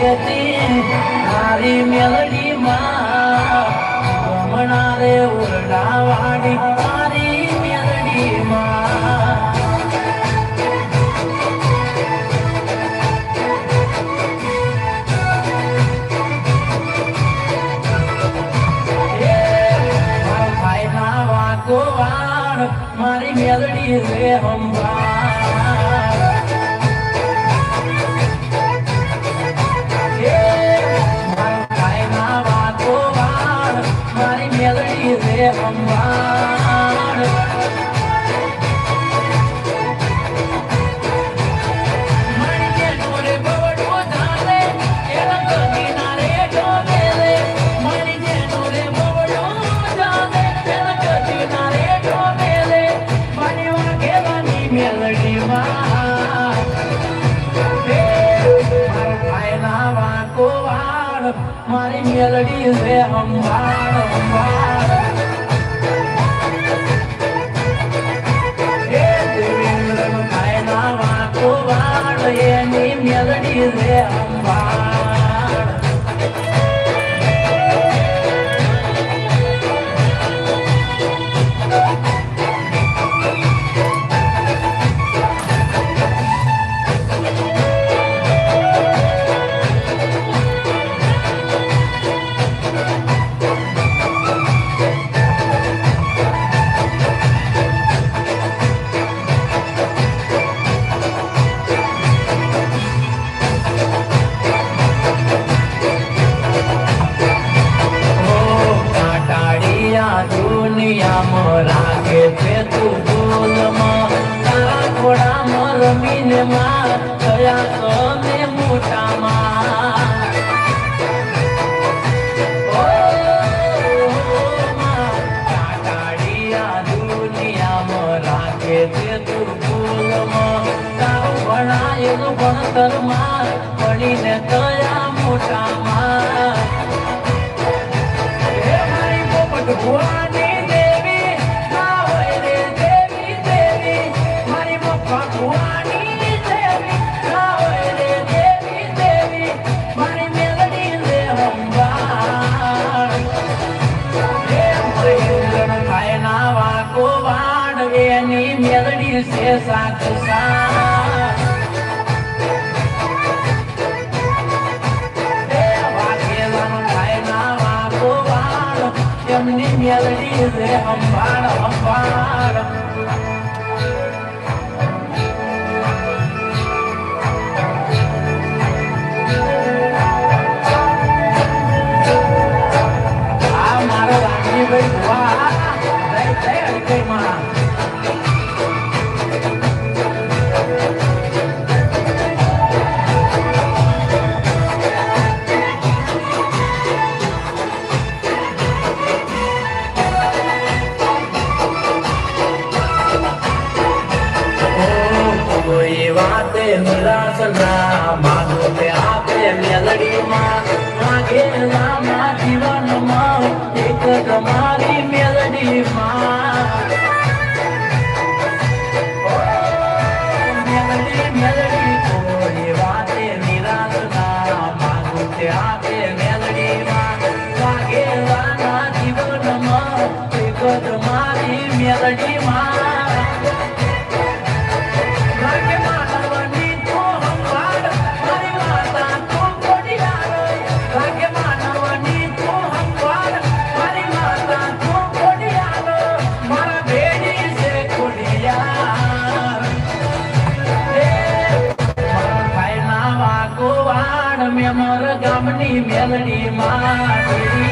રેતી મારી મેલડી માં રમણા રે ઉરડા વાડી મારી મેલડી માં મારા મેલડી રે હંભાળ. ભાઈના વાંકો વાળ મારી મેલડી છે અંબાળ અંબાળ એની મેલડી છે હંભાળ. દુનિયામાં રાખે છે તું ભૂલમાં તારા ઘોડામાં રમીને માં થયા તમે મોટામાં ઓ, માં, તું ભણતરમાં ભણીને થયા મોટામાં હે એની મેલડી છે વાકો વાળ એમની મેલડી રે હંભાળ હંભાળ વાતે નિરાશના માનો તે આપે મેલડીમાં માગે રામા જીવનમાં એક તમારી મેલડીમાં મેલડી મેલડી કોઈ વાતે નિરાશ ના માનો તે આપે મેલડીમાં માગે રામા જીવનમાં એક તમારી મેલડીમાં melody, my pretty.